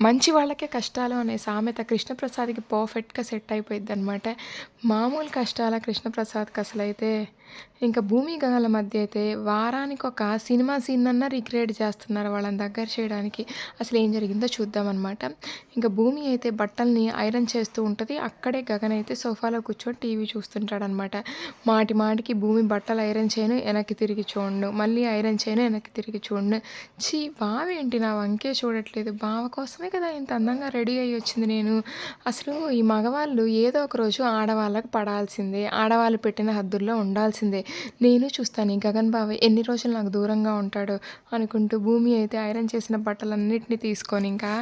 మంచి వాళ్ళకే కష్టాలు అనే సామెత కృష్ణప్రసాద్కి పర్ఫెక్ట్గా సెట్ అయిపోయింది అనమాట మామూలు కష్టాల కృష్ణప్రసాద్కి అసలు అయితే ఇంకా భూమి గగల మధ్య అయితే వారానికి ఒక సినిమా సీన్ అన్న రీక్రియేట్ చేస్తున్నారు వాళ్ళని దగ్గర చేయడానికి. అసలు ఏం జరిగిందో చూద్దామన్నమాట. ఇంకా భూమి అయితే బట్టల్ని ఐరన్ చేస్తూ ఉంటుంది. అక్కడే గగన్ అయితే సోఫాలో కూర్చొని టీవీ చూస్తుంటాడనమాట మాటి మాటికి భూమి బట్టలు ఐరన్ చేయను వెనక్కి తిరిగి చూడండు మళ్ళీ ఐరన్ చేయను వెనక్కి తిరిగి చూడండు చీ బావేంటి నా వంకే చూడట్లేదు. బావ కోసమే కదా ఇంత అందంగా రెడీ అయ్యి వచ్చింది నేను. అసలు ఈ మగవాళ్ళు ఏదో ఒక రోజు ఆడవాళ్ళకి పడాల్సిందే ఆడవాళ్ళు పెట్టిన హద్దుల్లో ఉండాల్సిందే. నేను చూస్తాను ఈ గగన్ బాబు ఎన్ని రోజులు నాకు దూరంగా ఉంటాడు అనుకుంటూ భూమి అయితే ఐరన్ చేసిన బట్టలన్నిటిని తీసుకొని ఇంకా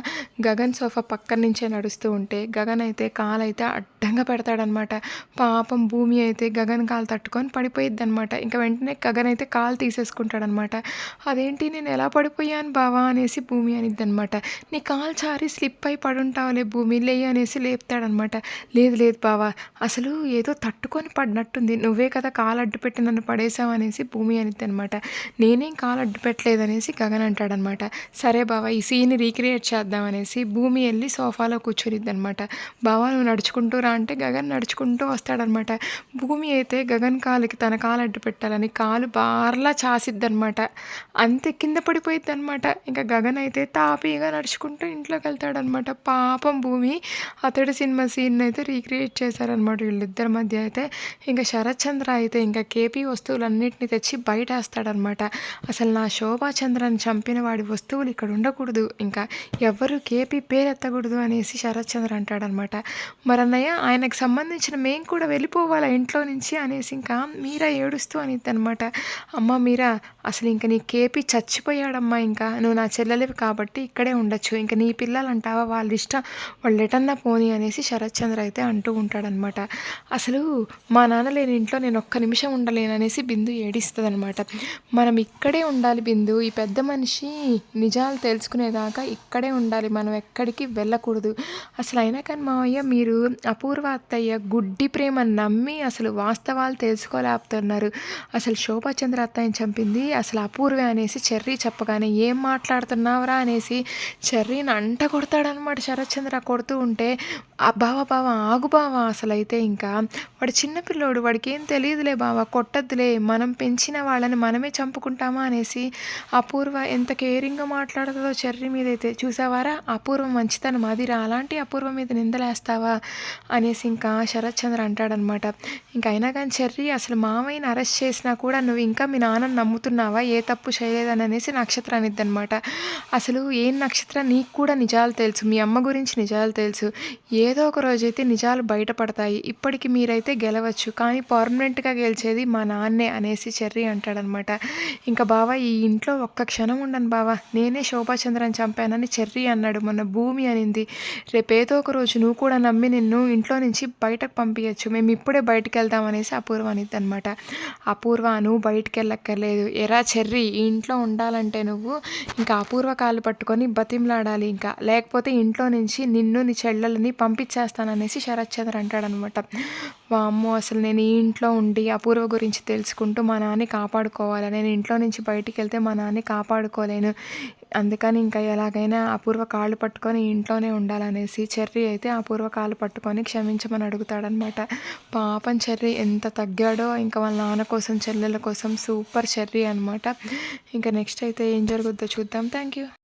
గగన్ సోఫా పక్కన నుంచే నడుస్తూ ఉంటే గగన్ అయితే కాలు అయితే అడ్డంగా పెడతాడనమాట. పాపం భూమి అయితే గగన్ కాలు తట్టుకొని పడిపోయిద్ది అనమాట ఇంకా వెంటనే గగన్ అయితే కాలు తీసేసుకుంటాడనమాట. అదేంటి నేను ఎలా పడిపోయాను బావా? అనేసి భూమి అనిద్ది అనమాట నీ కాలు చారి స్లిప్ అయి పడుంటావులే భూమి లేయి అనేసి లేపుతాడనమాట. లేదు లేదు బావా అసలు ఏదో తట్టుకొని పడినట్టుంది. నువ్వే కదా కాలు అడ్డు పెట్టి నన్ను పడేసావు అనేసి భూమి అనిద్ది అనమాట నేనేం కాలు అడ్డు పెట్టలేదనేసి గగన్ అంటాడనమాట. సరే బావా ఈ సీన్ రీక్రియేట్ చేద్దాం అనేసి భూమి వెళ్ళి సోఫాలో కూర్చొనిద్ది అనమాట బావా నువ్వు నడుచుకుంటూ రా అంటే గగన్ నడుచుకుంటూ వస్తాడనమాట. భూమి అయితే గగన్ కాలుకి తన కాలు అడ్డు పెట్టాలని కాలు బార్లా చాసిద్దనమాట. అంతే కింద పడిపోయిద్ది అనమాట ఇంకా గగన్ అయితే తాపీగా నడుచుకుంటూ ఇంట్లోకి వెళ్తాడనమాట పాపం భూమి అతడి సినిమా సీన్ అయితే రీక్రియేట్ చేశారనమాట వీళ్ళిద్దరి మధ్య అయితే. ఇంకా శరత్ చంద్ర అయితే ఇంకా కేపీ వస్తువులన్నింటినీ తెచ్చి బయట వేస్తాడనమాట అసలు నా శోభా చంద్రని చంపిన వాడి వస్తువులు ఇక్కడ ఉండకూడదు. ఇంకా ఎవరు కేపీ పేరు ఎత్తకూడదు అనేసి శరత్ చంద్ర అంటాడనమాట. మరన్నయ్య ఆయనకు సంబంధించిన మేము కూడా వెళ్ళిపోవాలా ఇంట్లో నుంచి అనేసి ఇంకా మీరా ఏడుస్తూ అనిద్ది అనమాట అమ్మ మీరా అసలు ఇంకా నీ కేపీ చచ్చిపోయాడమ్మా ఇంకా. నువ్వు నా చెల్లెలివి కాబట్టి ఇక్కడే ఉండొచ్చు. ఇంకా నీ పిల్లలు అంటావా వాళ్ళ ఇష్టం. వాళ్ళు ఎటన్నా పోనీ అనేసి శరత్ చంద్ర అయితే అంటూ ఉంటాడనమాట అసలు మా నాన్న లేని ఇంట్లో నేను ఒక్క నిమిషం ఉండలేను అనేసి బిందు ఏడిస్తుంది అనమాట మనం ఇక్కడే ఉండాలి బిందు. ఈ పెద్ద మనిషి నిజాలు తెలుసుకునేదాకా ఇక్కడే ఉండాలి. మనం ఎక్కడికి వెళ్ళకూడదు. అసలు అయినా కానీ మావయ్య మీరు అపూర్వ అత్తయ్య గుడ్డి ప్రేమ నమ్మి అసలు వాస్తవాలు తెలుసుకోలేకపోతున్నారు అసలు శోభాచంద్ర అత్తయ్యని చంపింది అసలు అపూర్వే అనేసి చెర్రీ చెప్పగానే ఏం మాట్లాడుతున్నావురా అనేసి చెర్రీని అంట కొడతాడనమాట శరత్చంద్ర కొడుతూ ఉంటే ఆ బావ బావ ఆగు బావ అసలైతే ఇంకా. వాడు చిన్నపిల్లోడు వాడికి ఏం తెలియదులే బావ కొట్టద్దులే. మనం పెంచిన వాళ్ళని మనమే చంపుకుంటామా? అనేసి అపూర్వ ఎంత కేరింగ్గా మాట్లాడుతుందో చర్రి మీద అయితే చూసావారా? అపూర్వ మంచితనం. అదిరా అలాంటి అపూర్వ మీద నిందలేస్తావా? అనేసి ఇంకా శరత్ చంద్ర అంటాడనమాట ఇంకా అయినా కానీ చర్రి అసలు మామయ్యని అరెస్ట్ చేసినా కూడా నువ్వు ఇంకా మీ నాన్నని నమ్ముతున్నావా? ఏ తప్పు చేయలేదని అనేసి నక్షత్రాన్ని అసలు ఏం నక్షత్రం? నీకు కూడా కూడా నిజాలు తెలుసు. మీ అమ్మ గురించి నిజాలు తెలుసు. ఏదో ఒక రోజైతే నిజాలు బయటపడతాయి. ఇప్పటికి మీరైతే గెలవచ్చు. కానీ పర్మనెంట్గా గెలిచేది మా నాన్నే అనేసి చెర్రీ అంటాడనమాట. ఇంకా బావ ఈ ఇంట్లో ఒక్క క్షణం ఉండను బావ. నేనే శోభాచంద్రని చంపానని చెర్రీ అన్నాడు. మొన్న భూమి అనింది. రేపేదో ఒక రోజు నువ్వు కూడా నమ్మి నిన్ను ఇంట్లో నుంచి బయటకు పంపించచ్చు మేము ఇప్పుడే బయటకు వెళ్దాం అనేసి అపూర్వ అనిద్ది అనమాట అపూర్వ నువ్వు బయటికి వెళ్ళక్కర్లేదు ఎరా చెర్రీ ఈ ఇంట్లో ఉండాలంటే నువ్వు ఇంకా అపూర్వ కాలు పట్టుకొని బతిమలాడాలి. ఇంకా. లేకపోతే ఇంట్లో నుంచి నిన్ను నీ చెల్లెలని పంపించేస్తాననేసి శరత్ చంద్ర అంటాడనమాట. వామ్మో అసలు నేను ఈ ఇంట్లో ఉండి అపూర్వ గురించి తెలుసుకుంటూ మా నాన్ని కాపాడుకోవాలి? నేను ఇంట్లో నుంచి బయటికి వెళ్తే మా నాన్ని కాపాడుకోలేను. అందుకని ఇంకా ఎలాగైనా అపూర్వ కాళ్ళు పట్టుకొని ఇంట్లోనే ఉండాలనేసి చెర్రీ అయితే అపూర్వ కాళ్ళు పట్టుకొని క్షమించమని అడుగుతాడనమాట. పాపం చెర్రీ ఎంత తగ్గాడో ఇంకా వాళ్ళ నాన్న కోసం చెల్లెల కోసం సూపర్ చెర్రీ అనమాట ఇంకా నెక్స్ట్ అయితే ఏం జరుగుద్దో చూద్దాం. Thank you.